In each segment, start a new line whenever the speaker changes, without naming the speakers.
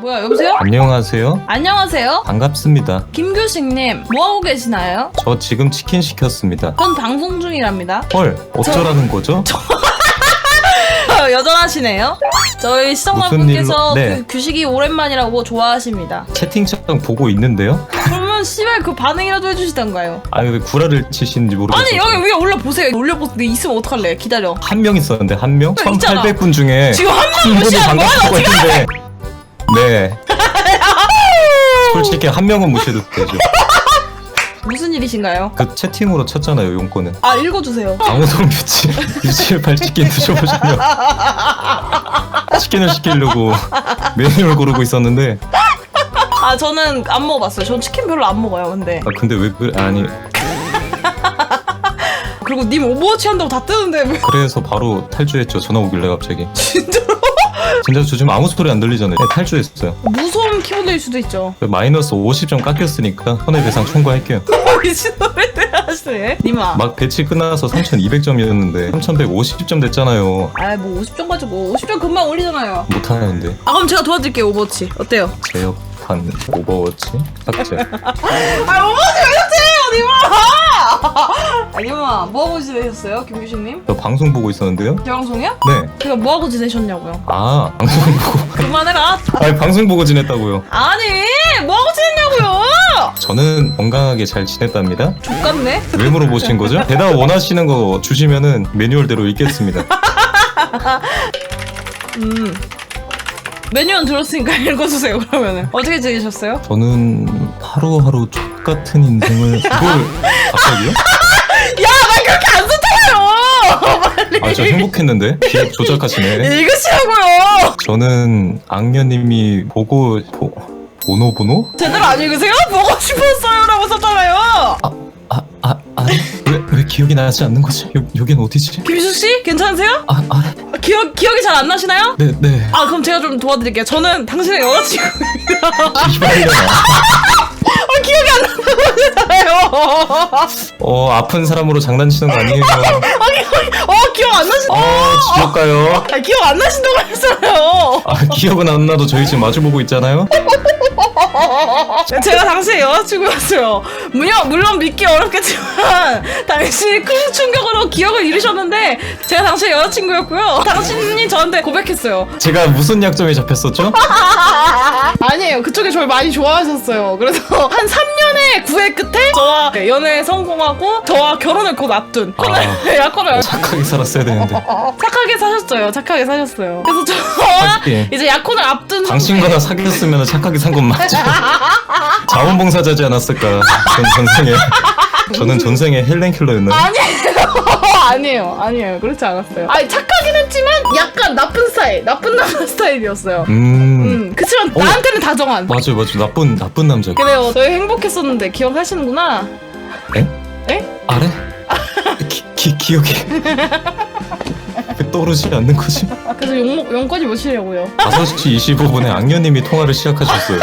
뭐야 여보세요?
안녕하세요.
안녕하세요.
반갑습니다.
김규식님 뭐 하고 계시나요?
저 지금 치킨 시켰습니다.
전 방송 중이랍니다.
헐, 어쩌라는 거죠?
여전하시네요. 저희
무슨
시청자분께서
일로- 네.
그 규식이 오랜만이라고 좋아하십니다.
채팅창 보고 있는데요.
그러면 씨발 그 반응이라도 해주시던가요?
아, 왜 구라를 치시는지 모르겠어요.
아니 여기 위에 올려 보세요. 올려 보세요. 있으면 어떡할래? 기다려.
한 명 있었는데 한 명?
네, 있잖아.
1,800분 중에
지금 한한명
분이
무시하는 거야?
반갑다고 했는데 네. 솔직히 한 명은 무시해도 되죠.
무슨 일이신가요?
그 채팅으로 쳤잖아요, 용건은.
아 읽어주세요.
강호동 뮤치 유치일팔 치킨 드셔보시면 치킨을 시키려고 메뉴를 고르고 있었는데
아 저는 안 먹어봤어요. 전 치킨 별로 안 먹어요. 근데
아 근데 왜 그래 아니
그리고 님 오버워치 한다고 다 뜨는데 왜
그래서 바로 탈주했죠 전화 오길래 갑자기
진짜로
진짜 저 지금 아무 소리 안 들리잖아요 네, 탈주했어요
무서운 키보드일 수도 있죠.
그 마이너스 50점 깎였으니까 손해배상 청구할게요
미친 하시네. 님아.
막 배치 끝나서 3200점이었는데 3150점 됐잖아요
아 뭐 50점 가지고 50점 금방 올리잖아요.
못하는데
아 그럼 제가 도와드릴게요 오버워치. 어때요?
제역판 오버워치 삭제
아 오버 아 님아 뭐하고 지내셨어요 김규식님?
저 방송 보고 있었는데요
제 방송이요?
네
제가 뭐하고 지내셨냐고요?
아 방송 보고
그만해라.
아니 방송 보고 지냈다고요
아니 뭐하고 지냈냐고요?
저는 건강하게 잘 지냈답니다
족같네.
왜 물어보신 거죠? 대답 원하시는 거 주시면은 매뉴얼대로 읽겠습니다
음. 메뉴는 들었으니까 읽어주세요 그러면은 어떻게 지내셨어요?
저는 하루하루 똑같은 인생을 그걸 갑자기요?
야나 그렇게 안 썼잖아요
아저 행복했는데 기억 조작하시네
읽으시라고요
저는 악녀님이 보고 보, 보노 보노?
제대로 안 읽으세요? 보고 싶었어요 라고 썼잖아요
아, 아, 아래? 왜, 왜 기억이 나지 않는 거지? 여, 여긴 어디지?
김희수씨 괜찮으세요?
아, 아래?
아, 기억, 기억이 잘 안 나시나요?
네, 네
아 그럼 제가 좀 도와드릴게요 저는 당신의 여자친구입니다
이발려나
아 기억이 안 나잖아요
어, 아픈 사람으로 장난치는 거 아니에요.
어 기억 안 나신
아, 지옥 가요?
아 기억 안 나신다고 했잖아요.
아, 기억은 안 나도 저희 지금 마주 보고 있잖아요
제가 당시의 여자친구였어요. 물론, 물론 믿기 어렵겠지만 당신이 큰 충격으로 기억을 잃으셨는데 제가 당시의 여자친구였고요. 당신이 저한테 고백했어요.
제가 무슨 약점에 잡혔었죠?
아니에요. 그쪽에 저를 많이 좋아하셨어요. 그래서 한 3년의 구애 끝에 저와 연애 성공하고 저와 결혼을 곧 앞둔
아.
약혼을
착하게 살았어야 되는데
착하게 사셨어요. 착하게 사셨어요. 그래서 저와
하긴.
이제 약혼을 앞둔
당신보다 사귀었으면 착하게 산 건 맞죠? 자원봉사자지 않았을까? 전 전생에 저는 전생에 헬렌 킬러였나요?
아니에요. 아니에요. 아니에요. 그렇지 않았어요. 아니, 착하긴 했지만 약간 나쁜 스타일. 나쁜 남자 스타일이었어요.
음
음. 그치만
어.
나한테는 다정한.
맞아요 맞아요 나쁜 나쁜 남자
그래요. 저희 행복했었는데 기억하시는구나.
에?
에?
아래? 기, 기, 기억이 왜 떠오르지 않는 거지?
그래서 용, 용건이 몇이냐고요.
5시 25분에 악녀님이 통화를 시작하셨어요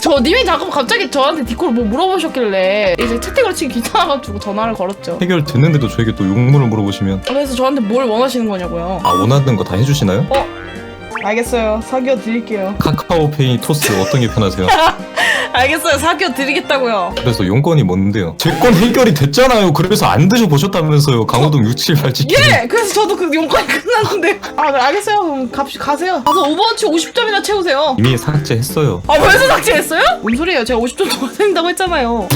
저 님이 자꾸 갑자기 저한테 디코를 뭐 물어보셨길래 이제 채팅으로 치기 귀찮아가지고 전화를 걸었죠.
해결 됐는데도 저에게 또 용무를 물어보시면
그래서 저한테 뭘 원하시는 거냐고요.
아 원하는 거 다 해주시나요?
알겠어요. 사귀어 드릴게요.
카카오페이 토스 어떤 게 편하세요?
알겠어요. 사귀어 드리겠다고요.
그래서 용건이 뭔데요? 제 건 해결이 됐잖아요 그래서 안 드셔보셨다면서요 강호동 678 치킨
예! 그래서 저도 그 용건이 끝났는데. 아, 네, 알겠어요. 그럼 갑시, 가세요. 가서 오버워치 50점이나 채우세요.
이미 삭제했어요
아 벌써 삭제했어요? 뭔 소리예요? 제가 50점 더 받는다고 했잖아요.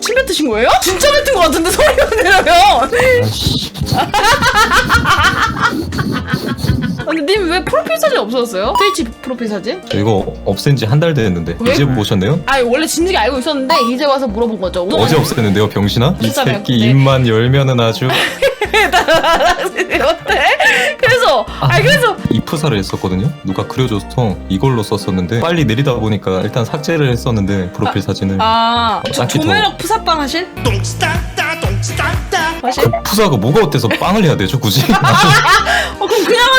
침 뱉으신 거예요? 진짜 뱉은 거 같은데 소리가 내려면.
아씨
근데 님 왜 프로필 사진 없어졌어요? 트위치 프로필 사진?
저 이거 없앤 지 한 달 됐는데
왜?
이제 보셨네요?
아 원래 진즉에 알고 있었는데 이제 와서 물어본 거죠.
어제 없앴는데요 병신아? 이
진짜요?
새끼
네.
입만 열면은 아주
어때? 그래서 아 그래서
이 프사를 했었거든요 누가 그려줘서 이걸로 썼었는데 빨리 내리다 보니까 일단 삭제를 했었는데 프로필 사진을
아 조-
딱히 더-
조매력 푸사빵 하실? 하실?
푸사가 뭐가 어때서 빵을 해야 되죠 굳이?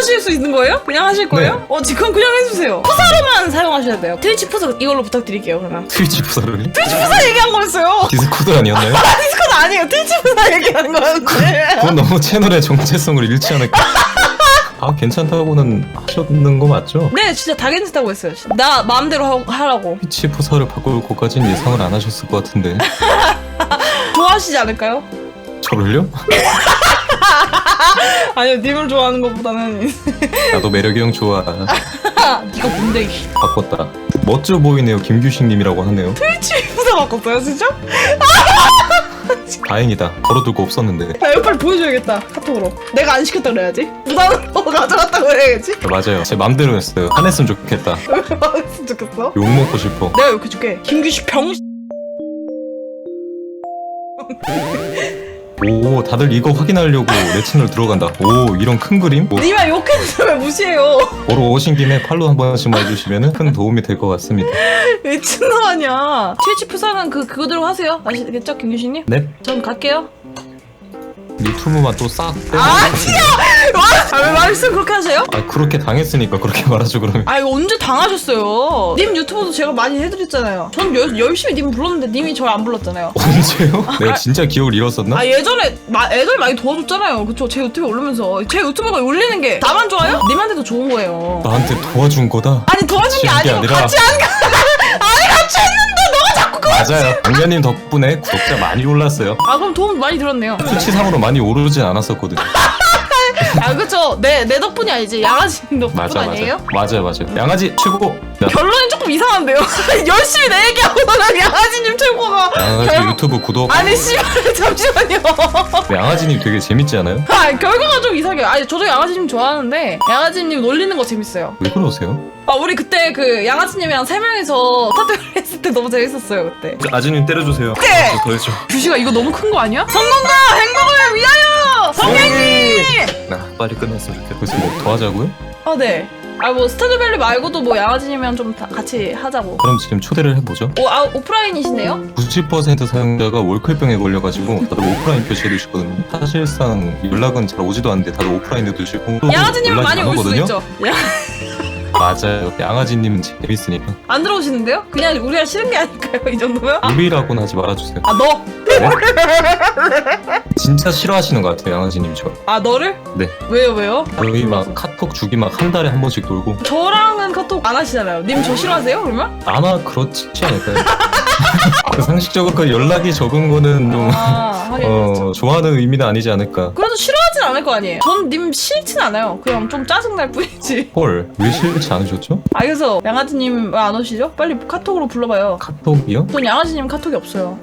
하실 수 있는 거예요? 그냥 하실 거예요?
네.
어 지금 그냥 해주세요. 푸사로만 사용하셔야 돼요. 트위치 푸사 이걸로 부탁드릴게요 그러면.
트위치 푸사를
트위치 푸사 얘기한 거였어요.
디스코드 아니었나요?
아 디스코드 아니에요. 트위치 푸사 얘기하는 거였는데.
그건 너무 채널의 정체성을 잃지 않을까 다 괜찮다고는 하셨는 거 맞죠?
네 진짜 다 괜찮다고 했어요 나 마음대로 하, 하라고
피치 프사를 바꿀 것까진 예상을 안 하셨을 것 같은데
좋아하시지 않을까요?
저를요?
아니요 님을 좋아하는 것보다는
나도 매력이 형 좋아.
네가 뭔데 이
바꿨다. 멋져 보이네요 김규식님이라고 하네요.
트위치 부사 바꿨어요 진짜?
다행이다. 걸어둘 거 없었는데.
나 이거 빨리 보여줘야겠다 카톡으로. 내가 안 시켰다 그래야지. 부담으로 가져갔다고 그래야지?
맞아요. 제 맘대로 했어요. 화냈으면 좋겠다.
왜 말했으면 좋겠어?
욕 먹고 싶어.
내가 이렇게 줄게. 김규식 병
오 다들 이거 확인하려고 내 채널 들어간다 오 이런 큰 그림? 뭐,
니만 욕했는데 왜 무시해요
보러 오신 김에 팔로 한 번씩만 해주시면 큰 도움이 될 것 같습니다
미친놈 아니야 트위치 부사는 그 그거대로 하세요 아시겠죠 김규식님?
네?
전 갈게요
유튜브만 또싹
아니야! 말씀 그렇게 하세요?
아 그렇게 당했으니까 그렇게 말하죠 그러면
아 이거 언제 당하셨어요? 님 유튜브도 제가 많이 해드렸잖아요. 전 여- 열심히 님 불렀는데 님이 저를 안 불렀잖아요.
언제요? 내가 진짜 기억을 잃었었나?
아 예전에 마, 예전에 많이 도와줬잖아요. 그쵸? 제 유튜브에 올리면서 제 유튜브가 올리는 게 나만 좋아요? 님한테도 좋은 거예요.
나한테 도와준 거다
아니 도와준 게
지은 게
아니고
아니라-
같이 안 가. 아니 같이 했는데 너가 자꾸 그거.
맞아요 강녀님 덕분에 구독자 많이 올랐어요
아 그럼 도움 많이 들었네요.
수치상으로 많이 오르진 않았었거든
아 그쵸? 내 내 덕분이 아니지 양아지님 덕분
맞아
아니에요?
맞아 맞아요 맞아요 양아지 최고 야,
결론이 조금 이상한데요. 열심히 내 얘기하고서는 양아지님 최고가.
양아지
결국-
유튜브 구독
아니 씨발 잠시만요.
양아지님 되게 재밌지 않아요?
아 결과가 좀 이상해요. 아니 저도 양아지님 좋아하는데 양아지님 놀리는 거 재밌어요.
왜 그러세요?
아 우리 그때 그 양아지님이랑 세 명이서 스타트를 했을 때 너무 재밌었어요 그때.
아지님 때려주세요
네.
더 해줘
규시가 이거 너무 큰 거 아니야? 성공과 행복을 위하여 성행님.
나 빨리 끝났으면 좋겠다 그래서 뭐더 하자고요?
아 네. 아 뭐 스타드밸리 말고도 뭐 양아지님이랑 좀다 같이 하자고.
그럼 지금 초대를 해보죠
오, 아 오프라인이시네요?
90% 사용자가 월클병에 걸려가지고 다들 오프라인 표시해 두시거든요 사실상 연락은 잘 오지도 않는데 다들 오프라인에 두시고 또
양아지님은
연락이
많이
안
올 수도
오거든요?
있죠. 야,
맞아요 양아지님은 재밌으니까
안 들어오시는데요? 그냥 우리가 싫은 게 아닐까요 이 정도면? 아,
우리라고는 하지 말아주세요
아 너?
진짜 싫어하시는 것 같아요 양아지님 저
아 너를?
네.
왜요 왜요?
저희 막 카톡 주기 막 한 달에 한 번씩 돌고
저랑은 카톡 안 하시잖아요. 님 저 싫어하세요 그러면?
아마 그렇지 않을까요? 그 상식적으로 그 연락이 적은 거는 좀
아 하긴.
어, 좋아하는 의미는 아니지 않을까
그래도 싫어 하진 않을 거 아니에요. 전 님 싫진 않아요. 그냥 좀 짜증 날 뿐이지.
헐 왜 싫지 않으셨죠?
아 그래서 양아지님 왜 안 오시죠? 빨리 카톡으로 불러봐요.
카톡이요?
전 양아지님 카톡이 없어요.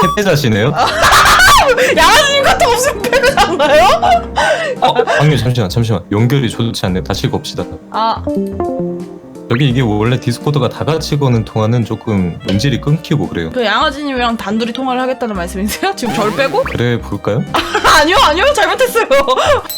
패배자시네요?
양아지님 카톡 없으면 패배잖아요?
어, 방금 잠시만 잠시만 연결이 좋지 않네 다시 겁시다
아
여기 이게 원래 디스코드가 다 같이 거는 통화는 조금 음질이 끊기고 그래요
그 양아지님이랑 단둘이 통화를 하겠다는 말씀이세요? 지금 절 빼고?
그래 볼까요?
아니요 아니요 잘못했어요.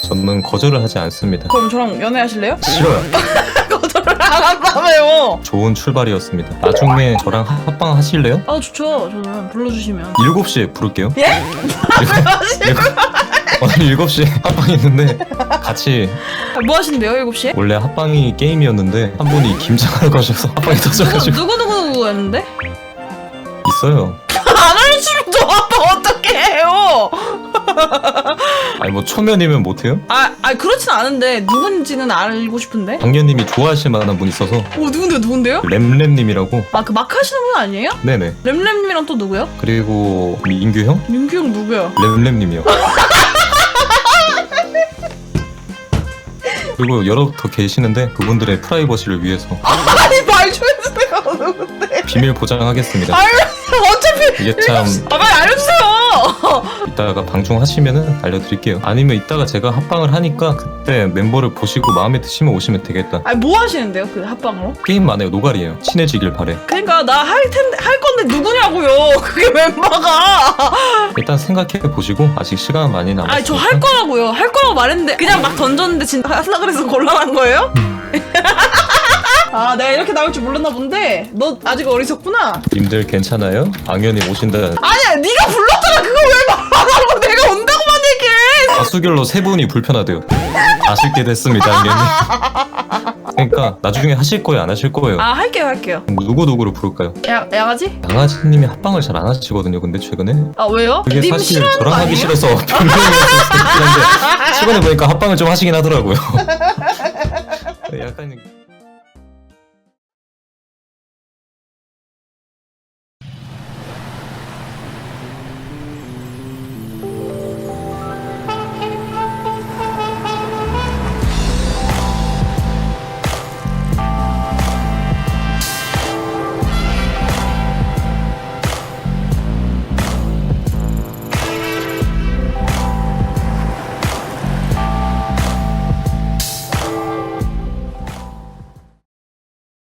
저는 거절을 하지 않습니다
그럼 저랑 연애하실래요?
싫어요
거절을 안 한다며요.
좋은 출발이었습니다 나중에 저랑 합방 하실래요?
아 좋죠. 저는 불러주시면.
7시에 부를게요
예?
오늘 7시에 합방 있는데 같이
아, 뭐 하신대요 7시에?
원래 합방이 게임이었는데 한 분이 김장하러 가셔서 합방이
누구
터져가지고
누구 누구 누구 했는데?
있어요
안 알려주면 저 아빠 어떻게 해요?
아니 뭐 초면이면 못해요?
아, 아 그렇진 않은데 누군지는 알고 싶은데.
당연님이 좋아하실 만한 분 있어서
오 누군데 누군데요?
램램님이라고
아 그 막 하시는 분 아니에요?
네네
램램님이랑 또 누구요?
그리고 민규 형?
민규 형 누구야?
램램님이요 그리고 여러 더 계시는데 그분들의 프라이버시를 위해서
아니 말 좀 해주세요 누군데?
비밀 보장하겠습니다
아유 어차피
이게 참
아 빨리 알려주세요.
이따가 방송 하시면은 알려드릴게요 아니면 이따가 제가 합방을 하니까 그때 멤버를 보시고 마음에 드시면 오시면 되겠다
아니 뭐 하시는데요 그 합방으로?
게임만 해요 노가리예요 친해지길 바래
그러니까 나 할 텐데 할 건데 누구냐고요? 그게 멤버가.
일단 생각해 보시고 아직 시간 많이 남았으니까
아니 저 할 거라고요. 할 거라고 말했는데 그냥 막 던졌는데 진짜 하려 그래서 곤란한 거예요? 아 내가 이렇게 나올 줄 몰랐나 본데 너 아직 어리석구나.
님들 괜찮아요? 당연히 오신다는
아니야 네가 불렀잖아 그거 왜 말 안 하고 내가 온다고만 얘기해.
다수결로 세 분이 불편하대요 아쉽게 됐습니다 당연히 그러니까 나중에 하실 거예요, 안 하실 거예요?
아 할게요 할게요.
누구 누구를 부를까요?
야 양아지?
양아지님이 합방을 잘 안 하시거든요. 근데 최근에
아 왜요?
그게
님
사실
싫어하는 거
저랑 하기
아니에요?
싫어서 한데 최근에 보니까 합방을 좀 하시긴 하더라고요. 약간